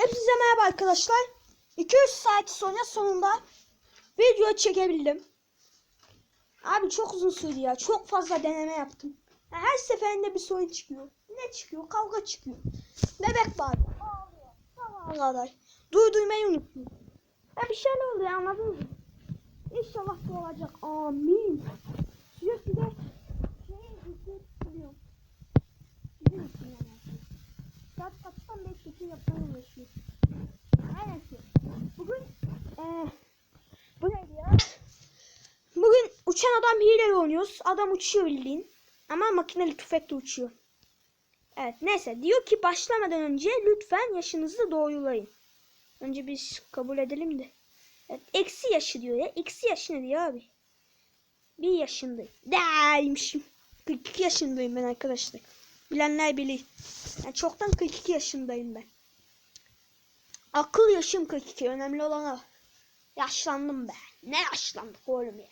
Hepinize merhaba arkadaşlar. 200 saat sonra sonunda video çekebildim. Abi çok uzun sürdü ya. Çok fazla deneme yaptım. Ya Her seferinde bir sorun çıkıyor. Ne çıkıyor? Kavga çıkıyor. Bebek bağırıyor. Ağlıyor. Durdurmayı unuttum. Ya bir şeyler oluyor anladınız mı? İnşallah bu olacak. Amin. Sürekli de şey hissediyorum. Bizim için yani. Beri çekim yapmaya uğraşıyor. Aynen ki. Bugün eee bu neydi ya? Bugün uçan adam hileyle oynuyoruz. Adam uçuyor bildiğin. Ama makineli tüfekle uçuyor. Evet neyse diyor ki başlamadan önce lütfen yaşınızı doğrulayın. Önce biz kabul edelim de. Evet, eksi yaşı diyor ya. Eksi yaşı ne diyor abi? Bir yaşındayım. Değilmişim. 42 yaşındayım ben arkadaşlar. Bilenler bilir. Yani çoktan 42 yaşındayım ben. Akıl yaşım 42. Önemli olan o. Yaşlandım be. Ne yaşlandık oğlum ya.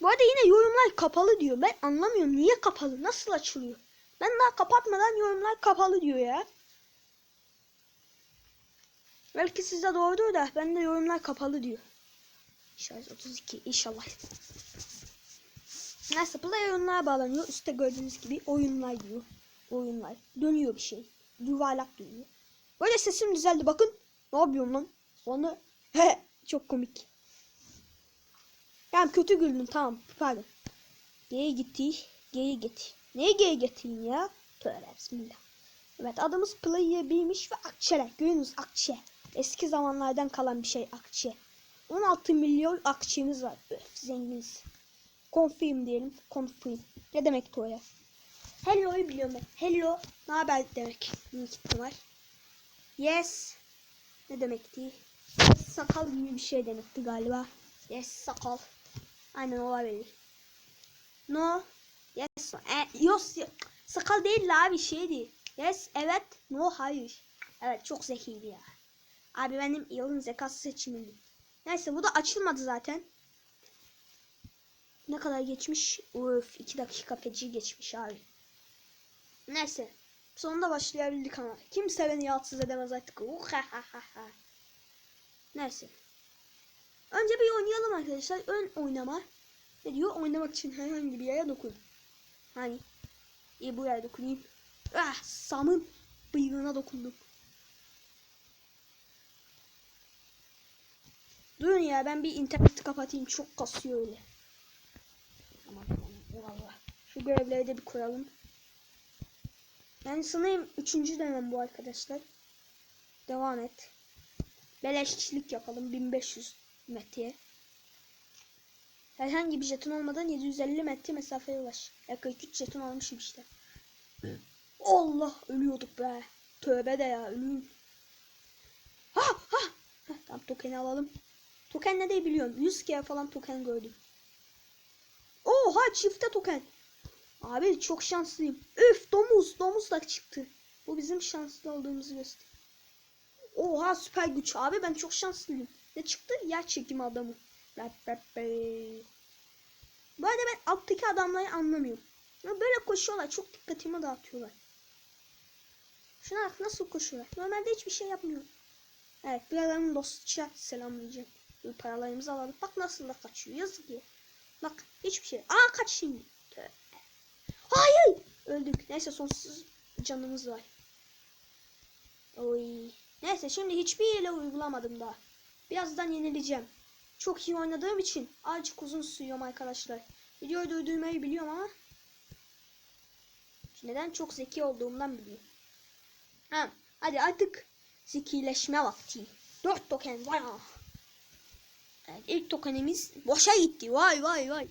Bu arada yine yorumlar kapalı diyor. Ben anlamıyorum. Niye kapalı? Nasıl açılıyor? Ben daha kapatmadan yorumlar kapalı diyor ya. Belki size doğrudur da ben de yorumlar kapalı diyor. Şarj 32 inşallah. Neyse play oyunlara bağlanıyor. Üstte gördüğünüz gibi oyunlar diyor. Oyunlar. Dönüyor bir şey. Yuvarlak dönüyor. Böyle sesim düzeldi bakın. Ne yapıyorum lan? Sonra he çok komik. Yani kötü güldüm tamam pardon. G'ye gitti. G'ye git. Neye G'ye getireyim ya? Tövbe bismillah. Evet adımız Player B'miş ve Akçeler. Görüyorsunuz Akçe. Eski zamanlardan kalan bir şey Akçe. 16 milyon akçemiz var. Öf, zenginiz. Confirm diyelim. Confirm. Ne demek o ya? Hello'yu biliyorum ben. Hello. Ne haber demek. Büyük ihtimal. Yes. Ne demekti? Yes, sakal gibi bir şey demekti galiba. Yes sakal. Aynen olabilir. No. Yes. E, yos. Sakal değil la abi şeydi. Yes. Evet. No. Hayır. Evet çok zekiydi ya. Abi benim yılın zekası seçimiydi. Neyse bu da açılmadı zaten. Ne kadar geçmiş? Uf 2 dakika feci geçmiş abi. Neyse. Sonunda başlayabildik ama. Kimse beni rahatsız edemez artık. Uhahaha. Neyse. Önce bir oynayalım arkadaşlar. Ön oynama. Ne diyor? Oynamak için herhangi bir yere dokun. Hani? İyi bu yere dokunayım. Ah Sam'ın bıyığına dokundum. Durun ya ben bir interneti kapatayım. Çok kasıyor öyle. Eyvallah. Şu görevleri de bir koyalım. Yani sanırım üçüncü dönem bu arkadaşlar. Devam et. Beleşçilik yapalım 1500 metreye. Herhangi bir jeton olmadan 750 metre mesafeye ulaş. Ya 43 jeton almışım işte. Allah ölüyorduk be. Tövbe de ya ölüyüm. Ha ha. Heh, tamam tokeni alalım. Token ne de biliyorum. 100 kere falan token gördüm. Oha çifte token. Abi çok şanslıyım. Üf domuz. Domuz da çıktı. Bu bizim şanslı olduğumuzu gösteriyor. Oha süper güç. Abi ben çok şanslıyım. Ne çıktı? Yer çekimi adamı. Bu arada ben alttaki adamları anlamıyorum. Böyle koşuyorlar. Çok dikkatimi dağıtıyorlar. Şuna bak nasıl koşuyorlar. Normalde hiçbir şey yapmıyor. Evet birazdan dostça selamlayacağım. Paralarımızı alalım. Bak nasıl da kaçıyor. Yazık ya. Bak hiçbir şey. Aa kaç şimdi. Hayır. Öldük. Neyse sonsuz canımız var. Oy. Neyse şimdi hiçbir yere uygulamadım daha. Birazdan yenileceğim. Çok iyi oynadığım için azıcık uzun sürüyorum arkadaşlar. Videoyu durdurmayı biliyorum ama neden çok zeki olduğumdan biliyorum. Ha, hadi artık zekileşme vakti. 4 token vay. Evet, ilk tokenimiz boşa gitti. Vay vay vay.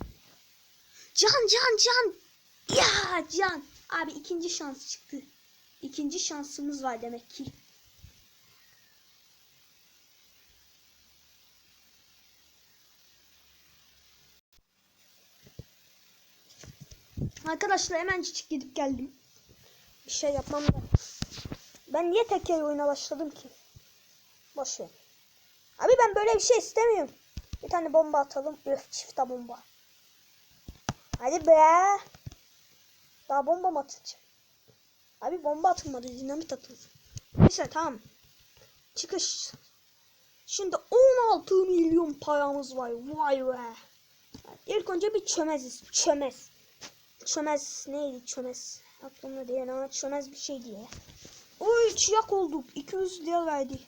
Can can can. Ya can. Abi ikinci şans çıktı. İkinci şansımız var demek ki. Arkadaşlar hemen çiçek gidip geldim. Bir şey yapmam da. Ben niye teker oyuna başladım ki? Boş ver. Abi ben böyle bir şey istemiyorum. Bir tane bomba atalım. Öf çifte bomba. Hadi be. Daha bomba mı atacağım? Abi bomba atılmadı. Dinamit atıldı. Neyse tamam. Çıkış. Şimdi 16 milyon paramız var. Vay be. İlk önce bir çömeziz. Çömez. Çömez neydi çömez? Aklımda değil ama çömez bir şey diye. Oy çırak olduk. 200 lira verdi.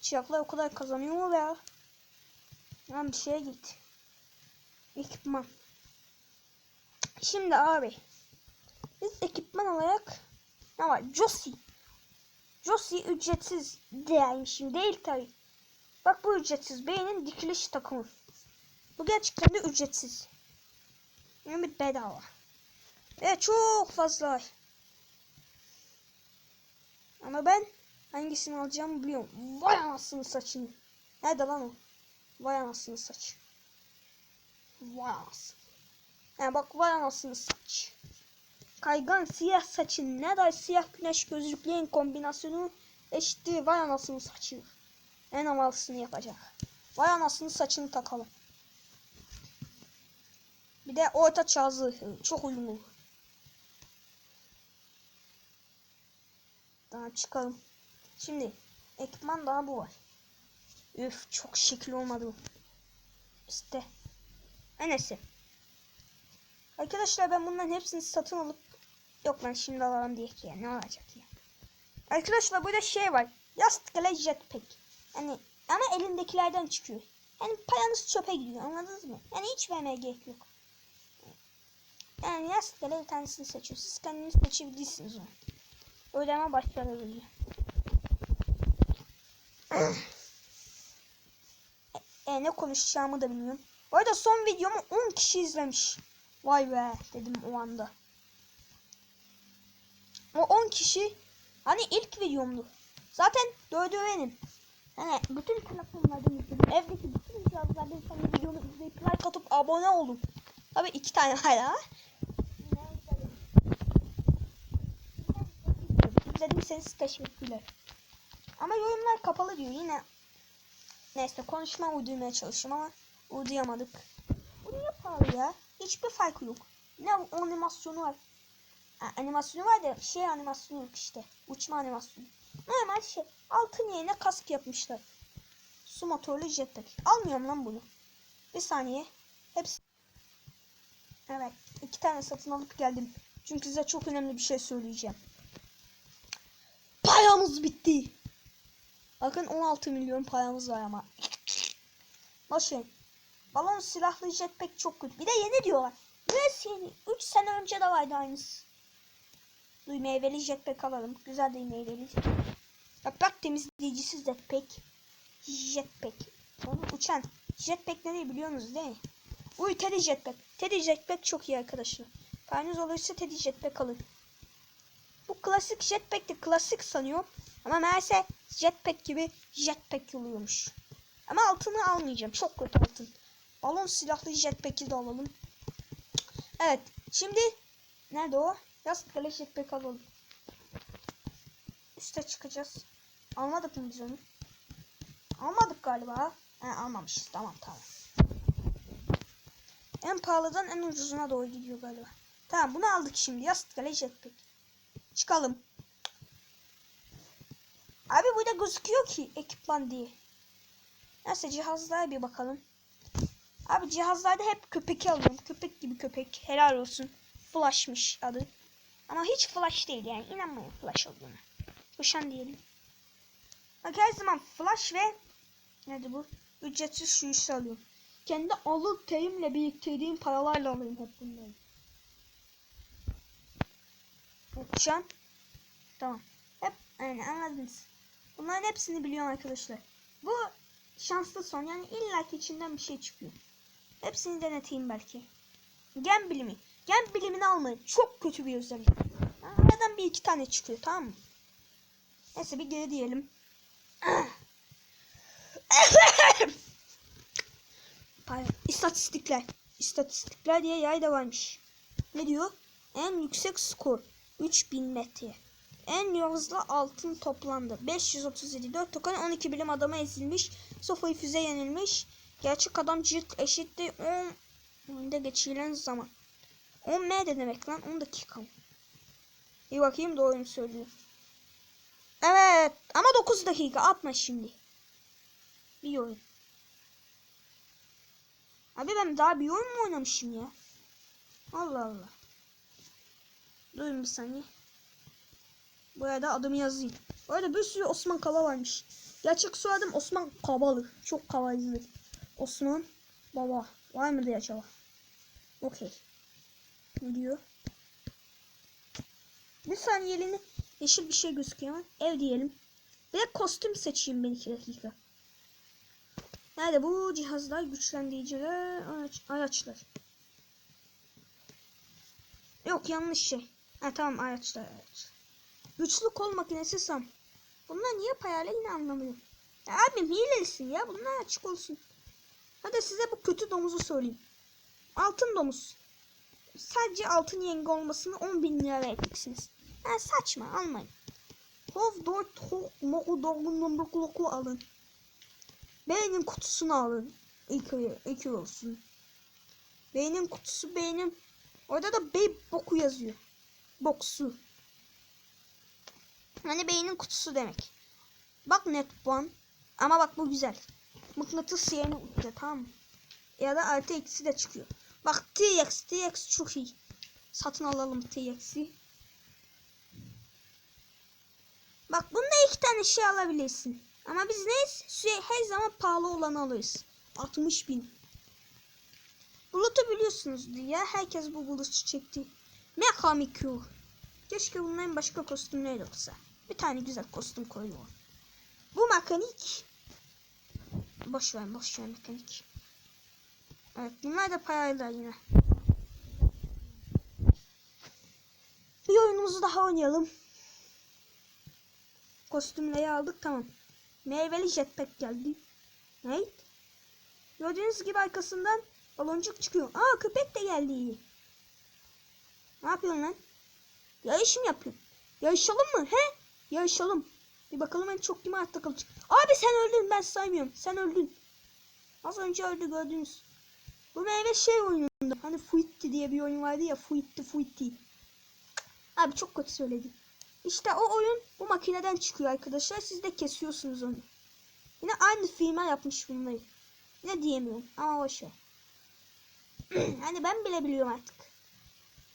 Çıraklar o kadar kazanıyor mu be? Lan bir şeye git. Ekipman. Şimdi abi. Biz ekipman olarak ne var? Josi. Josi ücretsiz değermişim değil tabi. Bak bu ücretsiz. Beynin dikiliş takımı. Bu gerçekten de ücretsiz. Yani bedava. Ve çok fazla. Ama ben hangisini alacağımı biliyorum. Vay anasını saçını. Nerede lan o? Vay anasını saç. Vay anasını. Ha bak vay anasını saç. Kaygan siyah saçın ne da siyah güneş gözlüklerin kombinasyonu eşittir vay anasını saçı. En havalısını yapacak. Vay anasını saçını takalım. Bir de orta çağ zırhı. Çok uyumlu. Daha çıkalım. Şimdi ekipman daha bu var. Üf çok şekil olmadı bu. İşte. Neyse. Arkadaşlar ben bunların hepsini satın alıp yok ben şimdi alalım diye ki ya ne olacak ya. Arkadaşlar burada şey var. Yastık ile jetpack. Yani ama elindekilerden çıkıyor. Yani paranız çöpe gidiyor anladınız mı? Yani hiç vermeye gerek yok. Yani yastık ile bir tanesini seçiyorsunuz. Siz kendiniz seçebilirsiniz onu. Ödeme başarılı. ne konuşacağımı da bilmiyorum. Bu arada son videomu 10 kişi izlemiş. Vay be dedim o anda. O 10 kişi hani ilk videomdu. Zaten dördü benim. Yani bütün telefonlardan izledim. Evdeki bütün cihazlardan senin videonu izleyip like atıp abone oldum. Tabi iki tane hala. İzlediyseniz teşekkürler. Ama yorumlar kapalı diyor yine. Neyse konuşma uydurmaya çalışıyorum ama uyduramadık. Bu niye pahalı ya? Hiçbir farkı yok. Ne animasyonu var. Ha, animasyonu var da şey animasyonu yok işte. Uçma animasyonu. Normal şey. Altın yerine kask yapmışlar. Su motorlu jetpack. Almıyorum lan bunu. Bir saniye. Hepsi. Evet. iki tane satın alıp geldim. Çünkü size çok önemli bir şey söyleyeceğim. Paramız bitti. Bakın 16 milyon paramız var ama. Başlayın. Balon silahlı jetpack çok kötü. Bir de yeni diyorlar. Neresi yeni? 3 sene önce de vardı aynısı. Duy meyveli jetpack alalım. Güzel de meyveli. Yaprak temizleyicisi jetpack. Jetpack. Onu uçan. Jetpack ne biliyorsunuz değil mi? Uy Teddy jetpack. Teddy jetpack çok iyi arkadaşlar. Paranız olursa Teddy jetpack alın. Bu klasik jetpack de klasik sanıyor. Ama meğerse jetpack gibi jetpack oluyormuş. Ama altını almayacağım. Çok kötü altın. Balon silahlı jetpack'i de alalım. Evet. Şimdi nerede o? Yastık kale jetpack alalım. Üste çıkacağız. Almadık mı biz onu? Almadık galiba. He almamışız. Tamam tamam. En pahalıdan en ucuzuna doğru gidiyor galiba. Tamam bunu aldık şimdi. Yastık kale jetpack. Çıkalım. Abi burada gözüküyor ki ekipman diye. Neyse cihazlara bir bakalım. Abi cihazlarda hep köpek alıyorum. Köpek gibi köpek. Helal olsun. Flash'mış adı. Ama hiç flash değil yani. İnanmayın flash olduğuna. Koşan diyelim. Bak her zaman flash ve nedir bu? Ücretsiz işi alıyorum. Kendi alıp terimle biriktirdiğim paralarla alayım hep bunları. Uçan. Tamam. Hep aynen anladınız. Bunların hepsini biliyorum arkadaşlar. Bu şanslı son yani illaki içinden bir şey çıkıyor. Hepsini deneteyim belki. Gen bilimi. Gen bilimini almayın. Çok kötü bir özellik. Aradan bir iki tane çıkıyor tamam mı? Neyse bir geri diyelim. İstatistikler. İstatistikler diye yay da varmış. Ne diyor? En yüksek skor 3000 metre. En hızlı altın toplandı. 537 4 token 12 bilim adama ezilmiş. Sofayı füze yenilmiş. Gerçek adam cilt eşitti 10 önde geçirilen zaman. 10 M de demek lan 10 dakika mı? Bir bakayım doğru mu söylüyor. Evet ama 9 dakika atma şimdi. Bir oyun. Abi ben daha bir oyun mu oynamışım ya? Allah Allah. Durun bir saniye. Buraya da adımı yazayım. Bu arada bir sürü Osman Kaba varmış. Gerçek soyadım Osman Kabalı. Çok kabalı. Osman Baba. Var mı diye acaba? Okey. Ne diyor? Bir saniyeliğine yeşil bir şey gözüküyor ama ev diyelim. Ve kostüm seçeyim ben iki dakika. Nerede bu cihazlar, güçlendiriciler, araç, araçlar. Yok yanlış şey. Ha tamam araçlar araç. Güçlü kol makinesi sam. Bunlar niye payarla yine anlamıyorum. Ya abi hilelisin ya bunlar açık olsun. Hadi size bu kötü domuzu söyleyeyim. Altın domuz. Sadece altın yenge olmasını 10 bin lira vereceksiniz. Ha saçma almayın. Hov dört hov moku dolgun boku alın. Beynin kutusunu alın. İki, iki olsun. Beynin kutusu beynin. Orada da bey boku yazıyor. Boksu. Hani beynin kutusu demek. Bak net puan. Ama bak bu güzel. Mıknatıs yerine uçuyor tamam mı? Ya da artı eksi de çıkıyor. Bak TX, TX çok iyi. Satın alalım TX'i. Bak bunda iki tane şey alabilirsin. Ama biz neyiz? Şey, her zaman pahalı olanı alırız. 60 bin. Bulut'u biliyorsunuz ya. Herkes bu bulutu çekti. Mekamikyo. Keşke bunların başka kostümleri olsa. Bir tane güzel kostüm koyuyor. Bu mekanik. Boş ver boş ver mekanik. Evet bunlar da parayla yine. Bir oyunumuzu daha oynayalım. Kostümleri aldık tamam. Meyveli jetpack geldi. Ne? Gördüğünüz gibi arkasından baloncuk çıkıyor. Aa köpek de geldi. Ne yapıyorsun lan? Yarış mı yapıyorsun? Yarışalım mı? He? Yarışalım. Bir bakalım en çok kime hayatta kalacak. Abi sen öldün ben saymıyorum. Sen öldün. Az önce öldü gördünüz. Bu meyve şey oyununda. Hani Fuitti diye bir oyun vardı ya. Fuitti Fuitti. Abi çok kötü söyledim. İşte o oyun bu makineden çıkıyor arkadaşlar. Siz de kesiyorsunuz onu. Yine aynı firma yapmış bunları. Ne diyemiyorum ama boşver. hani ben bile biliyorum artık.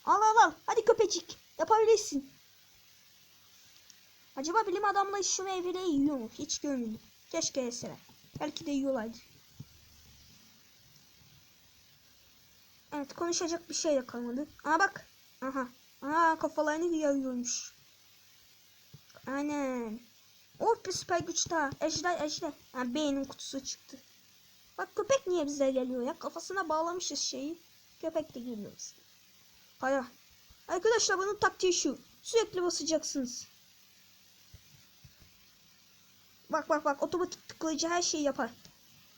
Al al al. Hadi köpecik. Yapabilirsin. Acaba bilim adamları şu meyveleri yiyor mu? Hiç görmedim. Keşke yeseler. Belki de yiyorlardı. Evet konuşacak bir şey de kalmadı. Aa bak. Aha. Aa kafalarını yarıyormuş. Aynen. Oh bir süper güç daha. Ejder ejder. Ha, beynin kutusu çıktı. Bak köpek niye bize geliyor ya? Kafasına bağlamışız şeyi. Köpek de geliyor bize. Para. Arkadaşlar bunun taktiği şu. Sürekli basacaksınız. Bak bak bak otomatik tıklayıcı her şeyi yapar.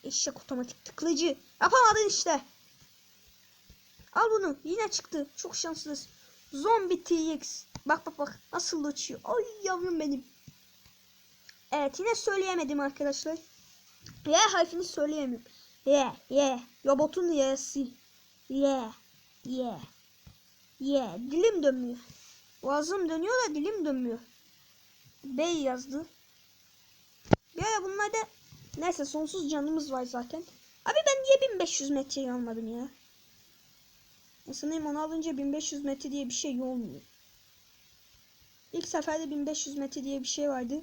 Eşek otomatik tıklayıcı. Yapamadın işte. Al bunu. Yine çıktı. Çok şanslısın. Zombi TX. Bak bak bak. Nasıl uçuyor. Ay yavrum benim. Evet yine söyleyemedim arkadaşlar. Y harfini söyleyemiyorum. Y. Y. Robotun Y'si. Y. Y. Y. Dilim dönmüyor. Boğazım dönüyor da dilim dönmüyor. B yazdı. Ya bunlarda neyse sonsuz canımız var zaten. Abi ben niye 1500 metreyi almadım ya? Sanırım onu alınca 1500 metre diye bir şey olmuyor. İlk seferde 1500 metre diye bir şey vardı.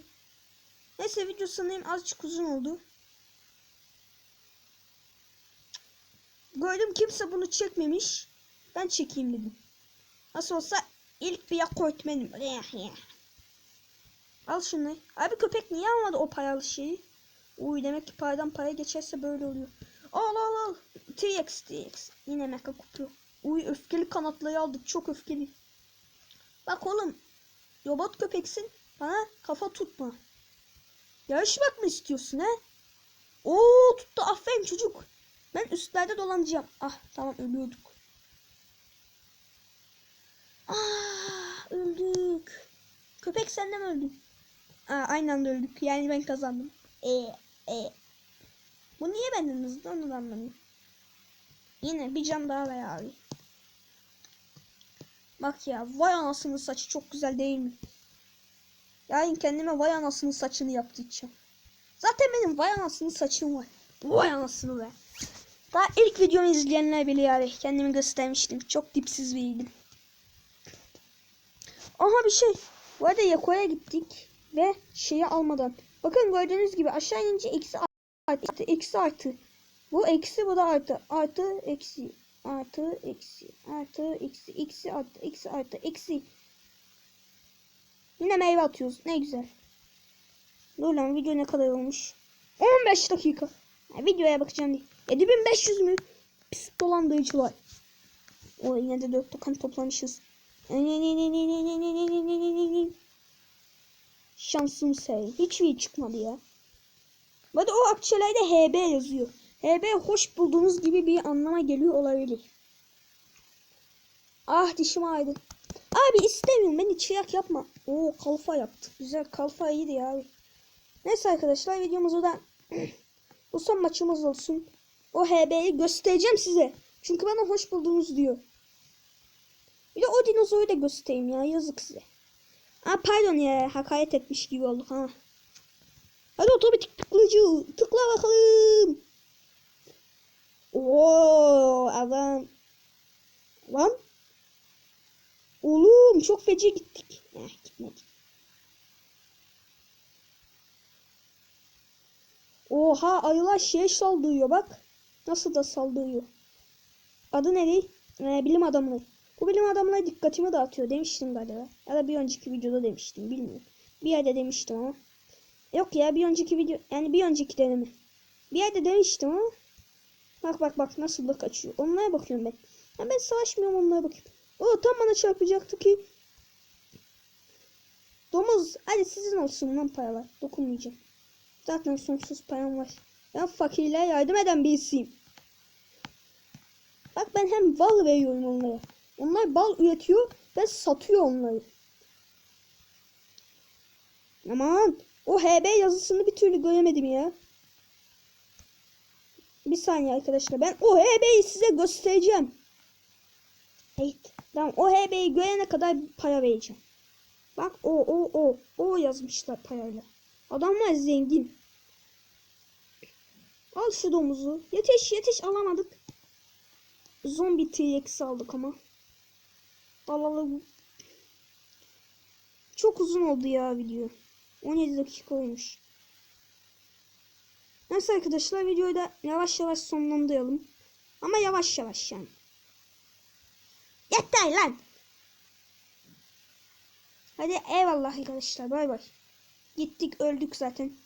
Neyse video sanırım azıcık uzun oldu. Gördüm kimse bunu çekmemiş. Ben çekeyim dedim. Nasıl olsa ilk bir yak öğretmenim. Al şunu. Abi köpek niye almadı o paralı şeyi? Uy demek ki paradan para geçerse böyle oluyor. Al al al. TX TX. Yine mecha kutu. Uy öfkeli kanatları aldık. Çok öfkeli. Bak oğlum. Robot köpeksin. Bana kafa tutma. Yarışmak mı istiyorsun he? Oo tuttu aferin çocuk. Ben üstlerde dolanacağım. Ah tamam ölüyorduk. Ah öldük. Köpek sen de mi öldün? Aa, aynı öldük. Yani ben kazandım. E e. Bu niye benden hızlı onu da anlamıyorum. Yine bir can daha ver abi. Bak ya vay anasının saçı çok güzel değil mi? Yani kendime vay anasının saçını yaptıracağım. Zaten benim vay anasının saçım var. Vay anasını be. Daha ilk videomu izleyenler bile yani kendimi göstermiştim. Çok dipsiz biriydim. Aha bir şey. Bu arada Yako'ya gittik ve şeyi almadan. Bakın gördüğünüz gibi aşağı inince eksi artı eksi artı. Bu eksi bu da artı. Artı eksi artı eksi artı eksi eksi artı eksi artı eksi. Yine meyve atıyoruz. Ne güzel. Dur lan video ne kadar olmuş? 15 dakika. Ha, videoya bakacağım diye. 7500 mü? Pis dolandırıcılar. O yine de 4 token toplamışız. Şansım say. Hiçbir çıkmadı ya. Arada o akçelerde HB yazıyor. HB hoş bulduğunuz gibi bir anlama geliyor olabilir. Ah dişim ağrıdı. Abi istemiyorum beni çırak yapma. Oo kalfa yaptı. Güzel kalfa iyiydi ya. Neyse arkadaşlar videomuzu da bu son maçımız olsun. O HB'yi göstereceğim size. Çünkü bana hoş buldunuz diyor. Bir de o dinozoru da göstereyim ya yazık size. Aa pardon ya hakaret etmiş gibi olduk ha. Hadi otomatik tıklayıcı tıkla bakalım. Oo adam. Lan. Oğlum çok feci gittik. Eh gitmedik. Oha ayılar şeye saldırıyor bak. Nasıl da saldırıyor. Adı ne değil? Ee, bilim adamı. Bu bilim adamına dikkatimi dağıtıyor demiştim galiba. Ya da bir önceki videoda demiştim bilmiyorum. Bir yerde demiştim ama. Yok ya bir önceki video yani bir önceki deneme. Bir yerde demiştim ama. Bak bak bak nasıl da kaçıyor. Onlara bakıyorum ben. Ya ben savaşmıyorum onlara bakıyorum. O tam bana çarpacaktı ki. Domuz hadi sizin olsun lan paralar. Dokunmayacağım. Zaten sonsuz param var. Ben fakirliğe yardım eden birisiyim. Bak ben hem bal veriyorum onlara. Onlar bal üretiyor ve satıyor onları. Aman o HB yazısını bir türlü göremedim ya. Bir saniye arkadaşlar ben o HB'yi size göstereceğim. Evet. Tamam o HB'yi görene kadar para vereceğim. Bak o o o o yazmışlar parayla. Adamlar zengin. Al şu domuzu. Yetiş yetiş alamadık. Zombi T-Rex aldık ama. Alalım. Çok uzun oldu ya video. 17 dakika olmuş. Neyse arkadaşlar videoyu da yavaş yavaş sonlandıralım. Ama yavaş yavaş yani. Yeter lan. Hadi eyvallah arkadaşlar bay bay. Gittik öldük zaten.